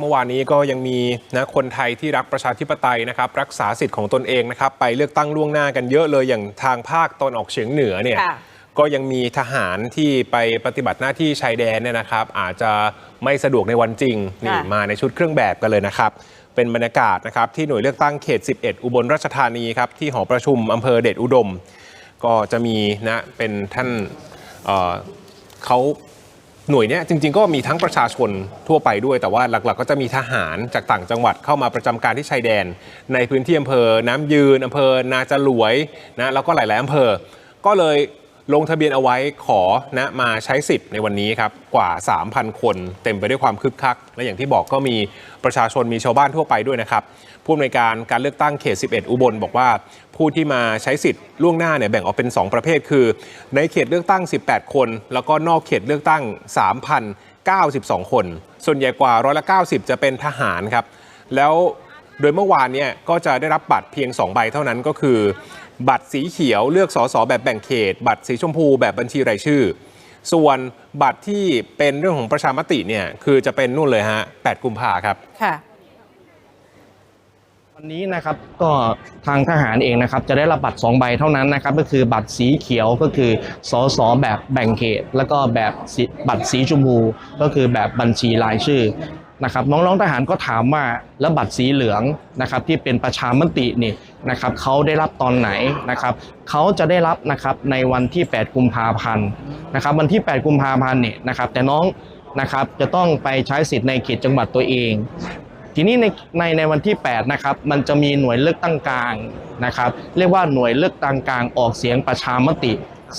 เมื่อวานนี้ก็ยังมีนะคนไทยที่รักประชาธิปไตยนะครับ รักษาสิทธิ์ของตนเองนะครับ ไปเลือกตั้งล่วงหน้ากันเยอะเลยอย่างทางภาคตอนออกเฉียงเหนือเนี่ยค่ะก็ยังมีทหารที่ไปปฏิบัติหน้าที่ชายแดนเนี่ยนะครับ อาจจะไม่สะดวกในวันจริงนี่ค่ะมาในชุดเครื่องแบบกันเลยนะครับ เป็นบรรยากาศนะครับที่หน่วยเลือกตั้งเขต 11 อุบลราชธานีครับที่หอประชุมอำเภอเดชอุดม ก็จะมีนะเป็นท่านเอ่อเขา หน่วยเนี้ยจริงๆก็มีทั้งประชาชนทั่วไปด้วย แต่ว่าหลักๆ ก็จะมีทหารจากต่างจังหวัดเข้ามาประจำการที่ชายแดน ในพื้นที่อำเภอน้ำยืนอำเภอนาจลวยนะแล้วก็หลายๆอำเภอ ก็เลย ลงทะเบียนเอาไว้ขอนะมาใช้สิทธิ์ในวันนี้ครับกว่า 3,000 คนเต็มไปด้วยความคึกคัก และอย่างที่บอกก็มีประชาชนมีชาวบ้านทั่วไปด้วยนะครับผู้อำนวยการการเลือกตั้งเขต 11 อุบลบอกว่า ผู้ที่มาใช้สิทธิ์ล่วงหน้าเนี่ยแบ่งออกเป็น 2 ประเภท คือ ในเขตเลือกตั้ง 18 คน แล้วก็นอกเขตเลือกตั้ง 3,092 คน ส่วนใหญ่กว่าร้อยละ 90 จะเป็นทหารครับแล้ว โดยเมื่อวานเนี่ยก็จะได้รับบัตรเพียง 2 ใบเท่านั้นก็คือ บัตรสีเขียวเลือกสสแบบแบ่งเขต บัตรสีชมพูแบบบัญชีรายชื่อ ส่วนบัตรที่เป็นเรื่องของประชามติเนี่ยคือจะเป็นนู่นเลยฮะ 8 กุมภาครับ ค่ะ วันนี้นะครับก็ทางทหารเองนะครับจะได้รับบัตร 2 ใบเท่านั้นนะครับก็คือบัตรสีเขียวก็คือสสแบบแบ่งเขต แล้วก็แบบสีบัตรสีชมพูก็คือแบบบัญชีรายชื่อ นะครับน้องๆทหารก็ถามว่าแล้วบัตรสีเหลืองนะครับที่เป็นประชามตินี่นะครับเขาได้รับตอนไหนนะครับเขาจะได้รับนะครับในวันที่ 8 กุมภาพันธ์นะครับวันที่ 8 กุมภาพันธ์เนี่ยนะครับแต่น้องนะครับจะต้องไปใช้สิทธิ์ในเขตจังหวัดตัวเอง ทีนี้ในในในวันที่8นะครับมันจะมีหน่วยเลือกตั้งกลางนะครับเรียกว่าหน่วยเลือกตั้งกลางออกเสียงประชามติ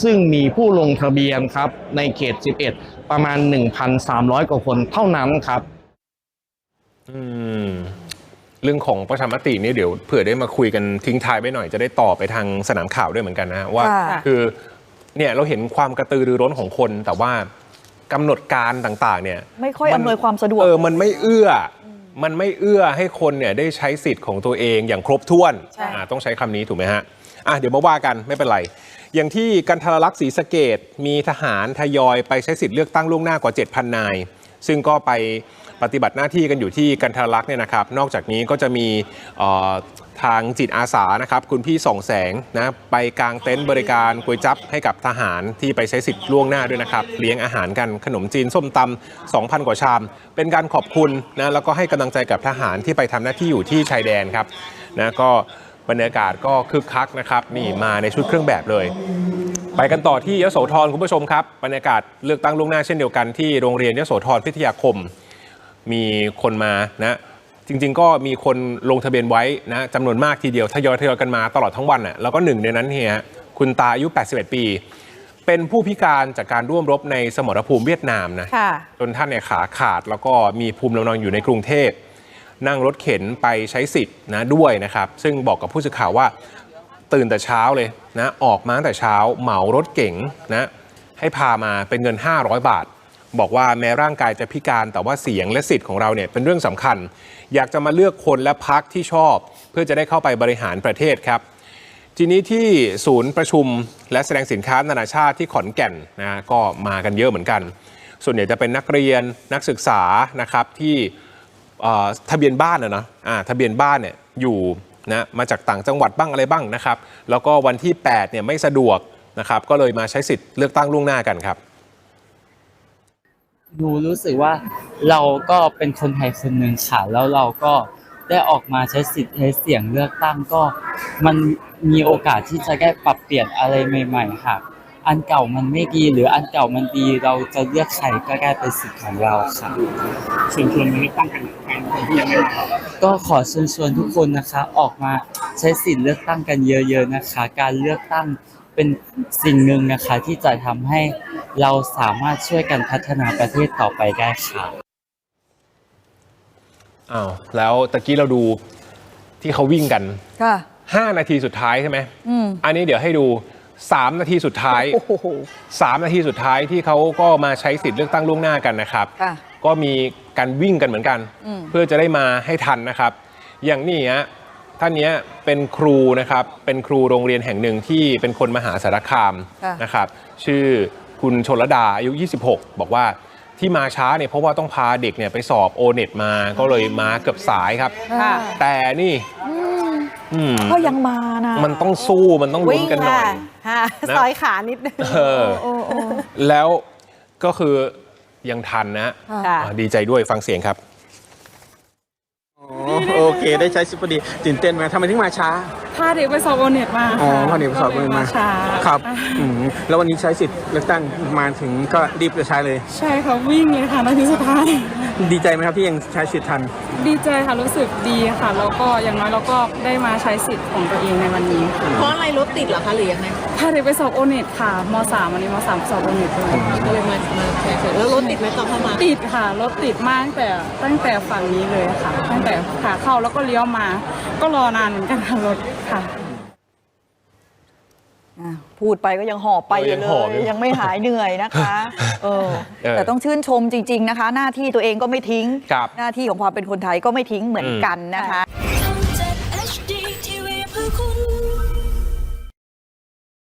ซึ่งมีผู้ลงทะเบียนครับในเขต 11 ประมาณ 1,300 กว่าคนเท่านั้นครับ อืมเรื่องของประชามตินี่เดี๋ยวเผื่อได้มาคุยกันทิ้งท้ายไว้หน่อยจะได้ต่อไปทางสนามข่าวด้วยเหมือนกันนะว่าค่ะคือเนี่ยเราเห็นความกระตือรือร้นของคนแต่ว่ากำหนดการต่างๆ เนี่ยไม่ค่อยมันอำนวยความสะดวกเออมันไม่เอื้ออมันไม่เอื้อให้คนเนี่ยได้ใช้สิทธิ์ของตัวเองอย่างครบถ้วนใช่อ่าต้องใช้คำนี้ถูกไหมฮะอะเดี๋ยวมาว่ากันไม่เป็นไรอย่างที่กันทรลักษณ์ศรีสะเกดมีทหารทยอยไปใช้สิทธิ์เลือกตั้งล่วงหน้ากว่า 7,000 นาย ซึ่งก็ไป ปฏิบัติหน้าที่กันอยู่ที่กันทรลักษณ์เนี่ยนะครับ นอกจากนี้ก็จะมีทางจิตอาสานะครับ คุณพี่ส่องแสงนะไปกางเต็นท์บริการก๋วยจั๊บให้กับทหารที่ไปใช้สิทธิ์ล่วงหน้าด้วยนะครับ เลี้ยงอาหารกันขนมจีนส้มตำ2,000 กว่าชาม เป็นการขอบคุณนะแล้วก็ให้กำลังใจกับทหารที่ไปทำหน้าที่อยู่ที่ชายแดนครับนะก็บรรยากาศก็คึกคักนะครับนี่มาในชุดเครื่องแบบเลย ไปกันต่อที่ยโสธรคุณผู้ชมครับบรรยากาศเลือกตั้งล่วงหน้าเช่นเดียวกันที่โรงเรียนยโสธรพิทยาคม มีคนมานะจริงๆ ก็มีคนลงทะเบียนไว้นะจำนวนมากทีเดียวทยอยทยอยกันมาตลอดทั้งวันน่ะแล้วก็หนึ่งในนั้นเนี่ยคุณตาอายุ 81 ปี เป็นผู้พิการจากการร่วมรบในสมรภูมิเวียดนามนะค่ะจนท่านเนี่ยขาขาดแล้วก็มีภูมิลำเนาอยู่ในกรุงเทพนั่งรถเข็นไปใช้สิทธิ์นะด้วยนะครับ ซึ่งบอกกับผู้สื่อข่าวว่าตื่นแต่เช้าเลยนะออกมาตั้งแต่เช้าเหมารถเก๋งนะให้พามาเป็นเงิน 500 บาท บอกว่าแม้ร่างกายจะพิการแต่ว่าเสียงและสิทธิ์ของเราเนี่ยเป็นเรื่องสำคัญ อยากจะมาเลือกคนและพักที่ชอบ เพื่อจะได้เข้าไปบริหารประเทศครับ ทีนี้ที่ศูนย์ประชุมและแสดงสินค้านานาชาติที่ขอนแก่นนะก็มากันเยอะเหมือนกัน ส่วนใหญ่จะเป็นนักเรียนนักศึกษานะครับที่ทะเบียนบ้านนะนะอ่าทะเบียนบ้านเนี่ยอยู่นะมาจากต่างจังหวัดบ้างอะไรบ้างนะครับ แล้วก็วันที่8เนี่ยไม่สะดวกนะครับ ก็เลยมาใช้สิทธิ์เลือกตั้งล่วงหน้ากันครับ ดูรู้สึกว่าเราก็เป็นคนไทยคนหนึ่งค่ะแล้วเราก็ได้ออกมาใช้สิทธิ์ใช้เสียงเลือกตั้งก็ มันมีโอกาสที่จะได้ปรับเปลี่ยนอะไรใหม่ ๆ ค่ะ อันเก่ามันไม่ดีหรืออันเก่ามันดีเราจะเลือกใครก็ได้เป็นสิทธิ์ของเราค่ะเชิญชวนมาเลือกตั้งกันแทนคนที่ยังไม่มาก็ขอเชิญชวนทุกคนนะคะ ออกมาใช้สิทธิ์เลือกตั้งกันเยอะ ๆนะคะ การเลือกตั้งเป็นสิ่งหนึ่งนะคะที่จะทำให้ เราสามารถช่วยกันพัฒนาประเทศต่อไปได้ค่ะอ้าวแล้วตะกี้เราดูที่เขาวิ่งกันค่ะ5นาทีสุดท้ายใช่ไหมอืมอันนี้เดี๋ยวให้ดู3นาทีสุดท้ายโอ้โห3นาทีสุดท้ายที่เขาก็มาใช้สิทธิ์เลือกตั้งล่วงหน้ากันนะครับค่ะก็มีการวิ่งกันเหมือนกันอืมเพื่อจะได้มาให้ทันนะครับ อย่างนี้ฮะท่านเนี้ยเป็นครูนะครับ เป็นครูโรงเรียนแห่งหนึ่งที่เป็นคนมหาสารคามค่ะนะครับ ชื่อ คุณชนลดาอายุ 26 บอกว่าที่มาช้าเนี่ยเพราะว่าต้องพาเด็กเนี่ยไปสอบโอเน็ตมาก็เลยมาเกือบสายครับ ค่ะ แต่นี่อืมก็ยังมานะมันต้องสู้มันต้องลุ้นวิ่งกันหน่อย ค่ะนะ ซอยขานิดนึง เออ โอ้โอ้แล้วก็คือยังทันนะค่ะ อ่าดีใจด้วยฟังเสียงครับอ๋อโอเค ได้ใช้สิบพอดีตื่นเต้นไหมทำไมถึงมาช้า พาเด็กไปสอบโอเน็ตมาอ๋อค่ะพอดีสอบเลยมาช้าครับอืมแล้ววันนี้ใช้สิทธิ์เลือกตั้งมาถึงก็รีบจะใช้เลย ใช่ค่ะวิ่งเลยค่ะนาทีสุดท้ายดีใจไหมครับที่ยังใช้สิทธิ์ทัน ดีใจค่ะรู้สึกดีค่ะแล้วก็อย่างน้อยเราก็ได้มาใช้สิทธิ์ของตัวเองในวันนี้ค่ะเพราะอะไรรถติดเหรอคะหรือยังไงพาเด็กไปสอบโอเน็ตค่ะมสามวันนี้มสามสอบโอเน็ตเลยก็เลยมามาแชร์แล้วรถติดไหมตอนเข้ามาติดค่ะรถติดมากตั้งแต่ตั้งแต่ฝั่งนี้เลยค่ะ ตั้งแต่ขาเข้าแล้วก็เลี้ยวมา ก็รอนานเหมือนกันค่ะรถค่ะอะพูดไปก็ยังหอบไปเอออยัยู่งเลหอบยอยู่ยังไม่หายเหนื่อยนะคะเออเออแต่ต้องชื่นชมจริง ๆนะคะ หน้าที่ตัวเองก็ไม่ทิ้ง ครับ หน้าที่ของความเป็นคนไทยก็ไม่ทิ้งเหมือนกันนะคะท